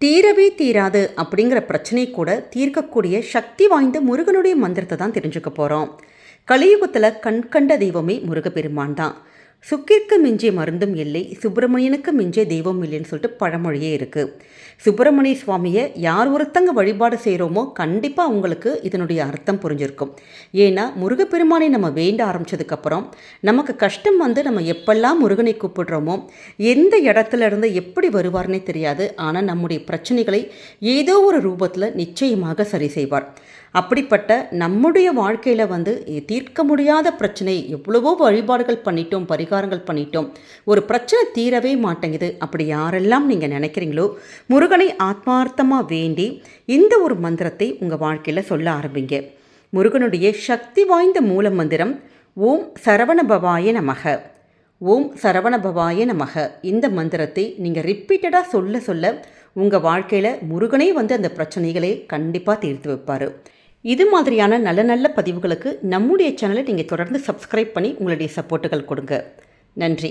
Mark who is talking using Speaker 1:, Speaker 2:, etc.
Speaker 1: தீரவே தீராது அப்படிங்கிற பிரச்சனை கூட தீர்க்கக்கூடிய சக்தி வாய்ந்த முருகனுடைய மந்திரத்தை தான் தெரிஞ்சுக்க போகிறோம் கலியுகத்தில் கண்கண்ட தெய்வமே முருகப்பெருமான் தான். சுக்கிற்கு மிஞ்சிய மருந்தும் இல்லை சுப்பிரமணியனுக்கு மிஞ்சிய தெய்வம் இல்லைன்னு சொல்லிட்டு பழமொழியே இருக்குது சுப்பிரமணிய சுவாமியை யார் ஒருத்தங்க வழிபாடு செய்கிறோமோ கண்டிப்பாக அவங்களுக்கு இதனுடைய அர்த்தம் புரிஞ்சிருக்கும். ஏன்னா முருகப்பெருமானை நம்ம வேண்ட ஆரம்பித்ததுக்கப்புறம் நமக்கு கஷ்டம் வந்து நம்ம எப்பெல்லாம் முருகனை கூப்பிடுறோமோ எந்த இடத்துல இருந்து எப்படி வருவார்னே தெரியாது. ஆனால் நம்முடைய பிரச்சனைகளை ஏதோ ஒரு ரூபத்தில் நிச்சயமாக சரி செய்வார். அப்படிப்பட்ட நம்முடைய வாழ்க்கையில் வந்து தீர்க்க முடியாத பிரச்சனை எவ்வளவோ வழிபாடுகள் பண்ணிட்டோம் பரிகாரங்கள் பண்ணிட்டோம். ஒரு பிரச்சனை தீரவே மாட்டேங்குது. அப்படி யாரெல்லாம் நீங்கள் நினைக்கிறீங்களோ முருகனை ஆத்மார்த்தமாக வேண்டி இந்த ஒரு மந்திரத்தை உங்கள் வாழ்க்கையில் சொல்ல ஆரம்பிங்க. முருகனுடைய சக்தி வாய்ந்த மூல மந்திரம் ஓம் சரவணபவாய நமக. ஓம் சரவணபவாய நமக. இந்த மந்திரத்தை நீங்கள் ரிப்பீட்டடாக சொல்ல சொல்ல உங்கள் வாழ்க்கையில் முருகனே வந்து அந்த பிரச்சனைகளை கண்டிப்பாக தீர்த்து வைப்பார். இது மாதிரியான நல்ல நல்ல பதிவுகளுக்கு நம்முடைய சேனலை நீங்கள் தொடர்ந்து சப்ஸ்கிரைப் பண்ணி உங்களுடைய சப்போர்ட்டுகள் கொடுங்க. நன்றி.